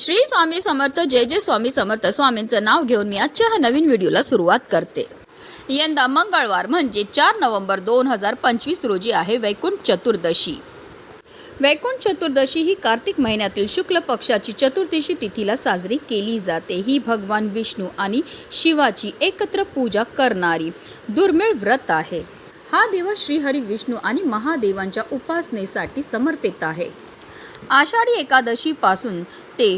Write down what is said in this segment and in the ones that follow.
श्री स्वामी समर्थ जय जय स्वामी समर्थ. स्वामींचं नाव घेऊन मी आजच्या ह्या नवीन व्हिडिओला सुरुवात करते. यंदा मंगळवार म्हणजे चार नोव्हेंबर दोन हजार पंचवीस रोजी आहे वैकुंठ चतुर्दशी. वैकुंठ चतुर्दशी ही कार्तिक महिन्यातील शुक्ल पक्षाची चतुर्दशी तिथीला साजरी केली जाते. ही भगवान विष्णू आणि शिवाची एकत्र पूजा करणारी दुर्मिळ व्रत आहे. हा दिवस श्रीहरी विष्णू आणि महादेवांच्या उपासनेसाठी समर्पित आहे. आषाढी एकादशीपासून ते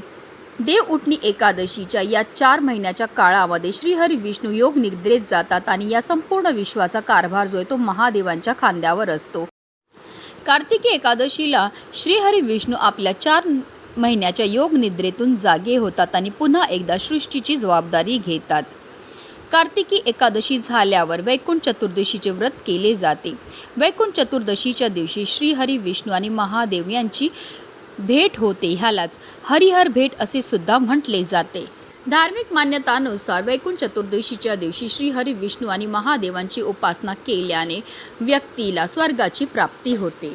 देव उठणी एकादशीच्या या चार महिन्याच्या काळामध्ये श्रीहरी विष्णू योग निद्रेत जातात आणि या संपूर्ण विश्वाचा कारभार जो आहे तो महादेवांच्या खांद्यावर असतो. कार्तिकी एकादशीला श्रीहरी विष्णू आपल्या चार महिन्याच्या योग निद्रेतून जागे होतात आणि पुन्हा एकदा सृष्टीची जबाबदारी घेतात. कार्तिकी एकादशी झाल्यावर वैकुंठ चतुर्दशीचे व्रत केले जाते. वैकुंठ चतुर्दशीच्या दिवशी श्रीहरी विष्णू आणि महादेव यांची भेट होते ह्यालाच हरिहर भेट असे सुद्धा म्हटले जाते. धार्मिक मान्यतानुसार वैकुंठ चतुर्दशीच्या दिवशी श्रीहरी विष्णू आणि महादेवांची उपासना केल्याने व्यक्तीला स्वर्गाची प्राप्ती होते.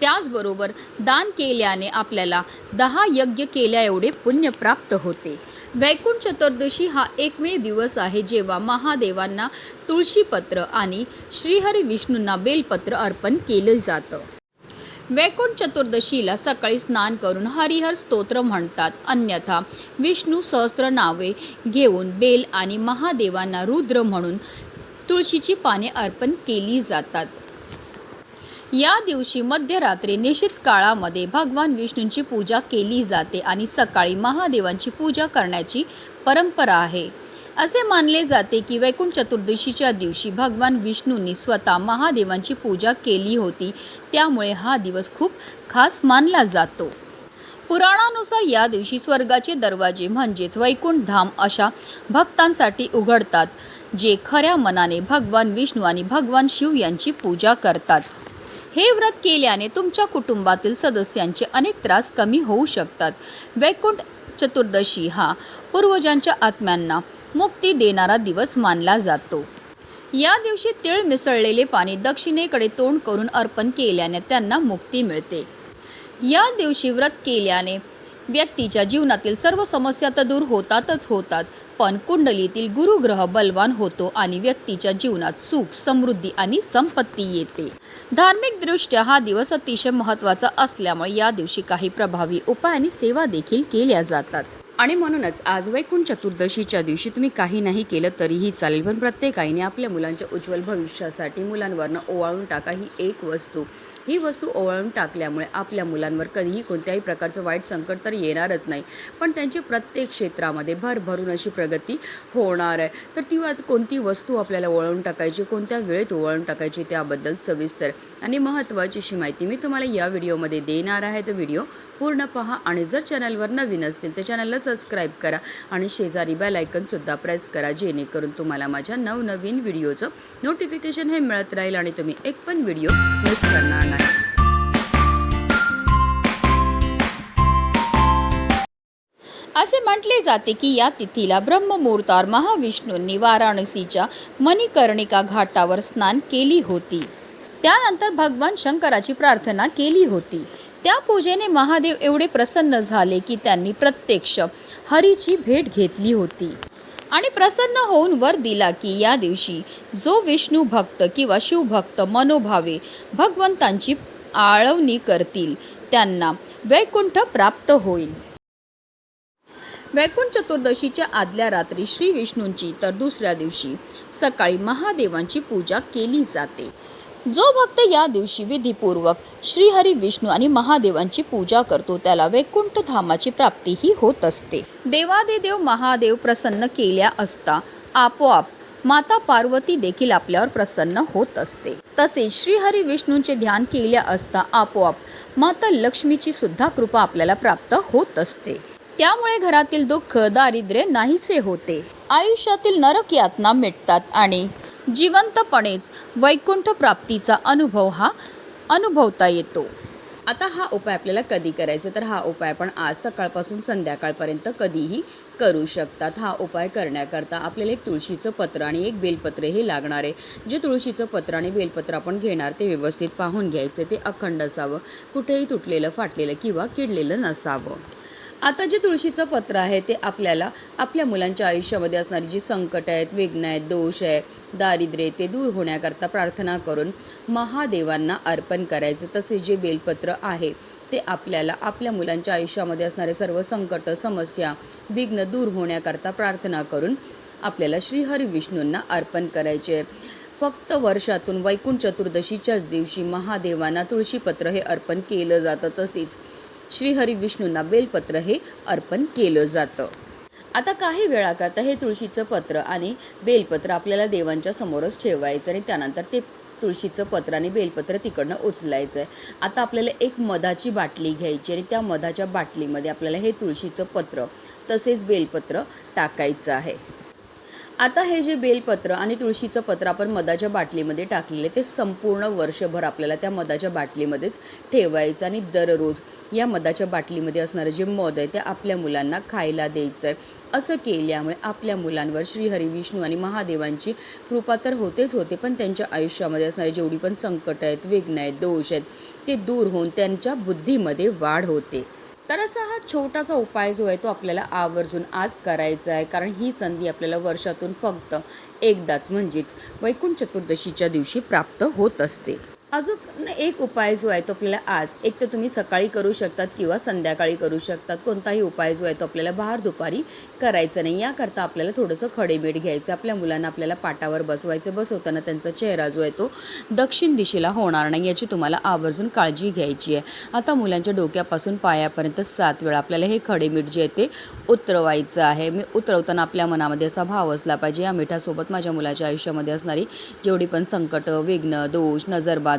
त्याचबरोबर दान केल्याने आपल्याला दहा यज्ञ केल्या एवढे पुण्य प्राप्त होते. वैकुंठ चतुर्दशी हा एकमेव दिवस आहे जेव्हा महादेवांना तुळशीपत्र आणि श्रीहरी विष्णूंना बेलपत्र अर्पण केलं जातं. वैकुंठ चतुर्दशीला सकाळी स्नान करून हरिहर स्तोत्र म्हणतात. अन्यथा विष्णू सहस्त्र नावे घेऊन बेल आणि महादेवांना रुद्र म्हणून तुळशीची पाने अर्पण केली जातात. या दिवशी मध्यरात्री निश्चित काळामध्ये भगवान विष्णूंची पूजा केली जाते आणि सकाळी महादेवांची पूजा करण्याची परंपरा आहे. असे मानले जाते की वैकुंठ चतुर्दशीच्या दिवशी भगवान विष्णूंनी स्वतः महादेवांची पूजा केली होती. त्यामुळे हा दिवस खूप खास मानला जातो. पुराणानुसार या दिवशी स्वर्गाचे दरवाजे म्हणजेच वैकुंठ धाम अशा भक्तांसाठी उघडतात जे खऱ्या मनाने भगवान विष्णू आणि भगवान शिव यांची पूजा करतात. हे व्रत केल्याने तुमच्या कुटुंबातील सदस्यांचे अनेक त्रास कमी होऊ शकतात. वैकुंठ चतुर्दशी हा पूर्वजांच्या आत्म्यांना मुक्ती देणारा दिवस मानला जातो. या दिवशी तीळ मिसळलेले पाणी दक्षिणेकडे तोंड करून अर्पण केल्याने त्यांना मुक्ती मिळते. या दिवशी व्रत केल्याने व्यक्तीच्या जीवनातील सर्व समस्या तर दूर होतातच होतात पण कुंडलीतील गुरुग्रह बलवान होतो आणि व्यक्तीच्या जीवनात सुख समृद्धी आणि संपत्ती येते. धार्मिक दृष्ट्या हा दिवस अतिशय महत्त्वाचा असल्यामुळे या दिवशी काही प्रभावी उपाय आणि सेवा देखील केल्या जातात. आणि म्हणूनच आज वैकुंठ चतुर्दशीच्या दिवशी तुम्ही काही नाही केलं तरीही चालेल. पण प्रत्येक आईने आपल्या मुलांच्या उज्ज्वल भविष्यासाठी मुलांवरनं ओवाळून टाका ही एक वस्तू. ही वस्तू ओवाळून टाकल्यामुळे आपल्या मुलांवर कधीही कोणत्याही प्रकारचं वाईट संकट तर येणारच नाही. पण त्यांची प्रत्येक क्षेत्रामध्ये भरभरून अशी प्रगती होणार आहे. तर ती कोणती वस्तू आपल्याला ओळवून टाकायची कोणत्या वेळेत ओवाळून टाकायची त्याबद्दल सविस्तर आणि महत्त्वाची अशी माहिती मी तुम्हाला या व्हिडिओमध्ये देणार आहे. तर व्हिडिओ पूर्ण पहा आणि जर चॅनलवर नवीन असतील तर चॅनलला सबस्क्राईब करा आणि शेजारी बेल आयकनसुद्धा प्रेस करा जेणेकरून तुम्हाला माझ्या नवनवीन व्हिडिओचं नोटिफिकेशन हे मिळत राहील आणि तुम्ही एक पण व्हिडिओ मिस करणार नाही. असे म्हटले जाते की या तिथीला ब्रह्ममुहूर्तावर महाविष्णूंनी वाराणसीच्या मणिकर्णिका घाटावर स्नान केली होती. त्यानंतर भगवान शंकराची प्रार्थना केली होती. त्या पूजेने महादेव एवढे प्रसन्न झाले की त्यांनी प्रत्यक्ष हरीची भेट घेतली होती. आणि प्रसन्न होऊन वर दिला की या दिवशी जो विष्णू भक्त किंवा शिवभक्त मनोभावे भगवंतांची आळवणी करतील त्यांना वैकुंठ प्राप्त होईल. वैकुंठ चतुर्दशीच्या आदल्या रात्री श्री विष्णूंची तर दुसऱ्या दिवशी सकाळी महादेवांची पूजा केली जाते. जो भक्त या दिवशी विधीपूर्वक श्रीहरी विष्णू आणि महादेवांची पूजा करतो त्याला वैकुंठ धामाची प्राप्तीही होत असते. देवादिदेव महादेव प्रसन्न केल्या असता आपोआप माता पार्वती देखील आपल्यावर प्रसन्न होत असते. तसेच श्रीहरी विष्णूंचे ध्यान केल्या असता आपोआप माता लक्ष्मीची सुद्धा कृपा आपल्याला प्राप्त होत असते. त्यामुळे घरातील दुःख दारिद्र्य नाहीसे होते. आयुष्यातील नरक यातना मिटतात आणि जिवंतपणेच वैकुंठ प्राप्तीचा अनुभव हा अनुभवता येतो. आता हा उपाय आपल्याला कधी करायचा? तर हा उपाय आपण आज सकाळपासून संध्याकाळपर्यंत कधीही करू शकतात. हा उपाय करण्याकरता आपल्याला एक तुळशीचं पत्र आणि एक बेलपत्र हे लागणार आहे. जे तुळशीचं पत्र आणि बेलपत्र आपण घेणार ते व्यवस्थित पाहून घ्यायचं ते अखंड असावं. कुठेही तुटलेलं फाटलेलं किंवा किडलेलं नसावं. आता जे तुळशीचं पत्र आहे ते आपल्याला आपल्या मुलांच्या आयुष्यामध्ये असणारी जी संकट आहेत विघ्न आहेत दोष आहे दारिद्र्य ते दूर होण्याकरता प्रार्थना करून महादेवांना अर्पण करायचं. तसेच जे बेलपत्र आहे ते आपल्याला आपल्या मुलांच्या आयुष्यामध्ये असणारे सर्व संकट समस्या विघ्न दूर होण्याकरता प्रार्थना करून आपल्याला श्रीहरी विष्णूंना अर्पण करायचे. फक्त वर्षातून वैकुंठ चतुर्दशीच्याच दिवशी महादेवांना तुळशीपत्र हे अर्पण केलं जातं तसेच श्रीहरी विष्णूंना बेलपत्र हे अर्पण केलं जातं. आता काही वेळाकरता हे तुळशीचं पत्र आणि बेलपत्र आपल्याला देवांच्या समोरच ठेवायचं आणि त्यानंतर ते तुळशीचं पत्र आणि बेलपत्र तिकडनं उचलायचं आहे आता आपल्याला एक मधाची बाटली घ्यायची आणि त्या मधाच्या बाटलीमध्ये आपल्याला हे तुळशीचं पत्र तसेच बेलपत्र टाकायचं आहे. आता हे जे बेलपत्र आणि तुळशीचं पत्र आपण मधाच्या बाटलीमध्ये टाकलेले ते संपूर्ण वर्षभर आपल्याला त्या मधाच्या बाटलीमध्येच ठेवायचं आणि दररोज या मधाच्या बाटलीमध्ये असणारं जे मध आहे ते आपल्या मुलांना खायला द्यायचं आहे असं केल्यामुळे आपल्या मुलांवर श्रीहरी विष्णू आणि महादेवांची कृपा तर होतेच होते पण त्यांच्या आयुष्यामध्ये असणारे जेवढी पण संकट आहेत विघ्न आहेत दोष आहेत ते दूर होऊन त्यांच्या बुद्धीमध्ये वाढ होते. तर असा हा छोटासा उपाय जो आहे तो आपल्याला आवर्जून आज करायचा आहे. कारण ही संधी आपल्याला वर्षातून फक्त एकदाच म्हणजेच वैकुंठ चतुर्दशीच्या दिवशी प्राप्त होत असते. अजून एक उपाय जो आहे तो आपल्याला आज एक तर तुम्ही सकाळी करू शकतात किंवा संध्याकाळी करू शकतात. कोणताही उपाय जो आहे तो आपल्याला बाहेर दुपारी करायचा नाही. याकरता आपल्याला थोडंसं खडेमीठ घ्यायचं आपल्या मुलांना आपल्याला पाटावर बसवायचं बसवताना त्यांचा चेहरा जो आहे तो दक्षिण दिशेला होणार नाही याची तुम्हाला आवर्जून काळजी घ्यायची आहे. आता मुलांच्या डोक्यापासून पायापर्यंत सात वेळा आपल्याला हे खडेमीठ जे आहे ते उतरवायचं आहे. मी उतरवताना आपल्या मनामध्ये असा भाव असला पाहिजे. या मिठासोबत माझ्या मुलाच्या आयुष्यामध्ये असणारी जेवढी पण संकट विघ्न दोष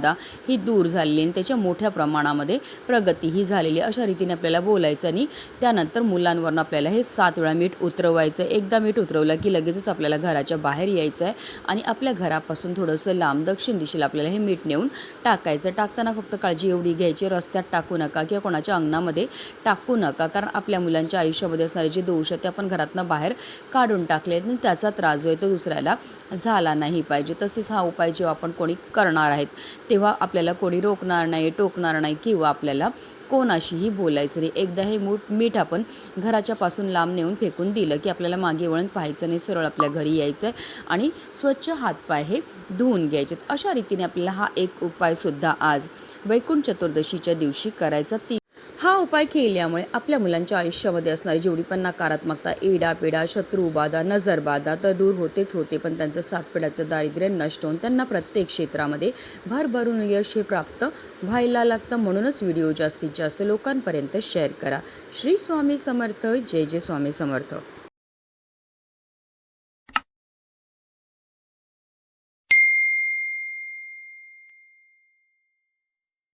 नजरबाधा ही दूर झालेली आणि त्याच्या मोठ्या प्रमाणामध्ये प्रगती ही झालेली अशा रीतीने आपल्याला बोलायचं आणि त्यानंतर मुलांवरून आपल्याला हे सात वेळा मीठ उतरवायचं. एकदा मीठ उतरवलं की लगेचच आपल्याला घराच्या बाहेर यायचं आहे आणि आपल्या घरापासून थोडंसं लांब दक्षिण दिशेला आपल्याला हे मीठ नेऊन टाकायचं टाकताना फक्त काळजी एवढी घ्यायची रस्त्यात टाकू नका किंवा कोणाच्या अंगणामध्ये टाकू नका. कारण आपल्या मुलांच्या आयुष्यामध्ये असणारे जे दोष आहेत ते आपण घरातनं बाहेर काढून टाकले आहेत आणि त्याचा त्रास जो आहे तो दुसऱ्याला झाला नाही पाहिजे. तसेच हा उपाय जेव्हा आपण कोणी करणार आहेत तेव्हा आपल्याला कोणी रोखणार नाही टोकणार नाही किंवा आपल्याला कोणाशीही बोलायचं नाही. एकदा हे मूठ मीठ आपण घराच्या पासून लांब नेऊन फेकून दिलं की आपल्याला मागे वळण पाहायचं नाही सरळ आपल्या घरी यायचं आहे आणि स्वच्छ हातपाय हे धुवून घ्यायचे अशा रीतीने आपल्याला हा एक उपायसुद्धा आज वैकुंठ चतुर्दशीच्या दिवशी करायचा. ती हा उपाय केल्यामुळे आपल्या मुलांच्या आयुष्यामध्ये असणारी जेवढी पण नकारात्मकता एडा पेडा शत्रुबाधा नजरबाधा तर दूर होतेच होते पण त्यांचं सातपेड्याचं दारिद्र्य नष्ट होऊन त्यांना प्रत्येक क्षेत्रामध्ये भरभरून यश हे प्राप्त व्हायला लागतं. म्हणूनच व्हिडिओ जास्तीत जास्त लोकांपर्यंत शेअर करा. श्री स्वामी समर्थ. जय जय स्वामी समर्थ.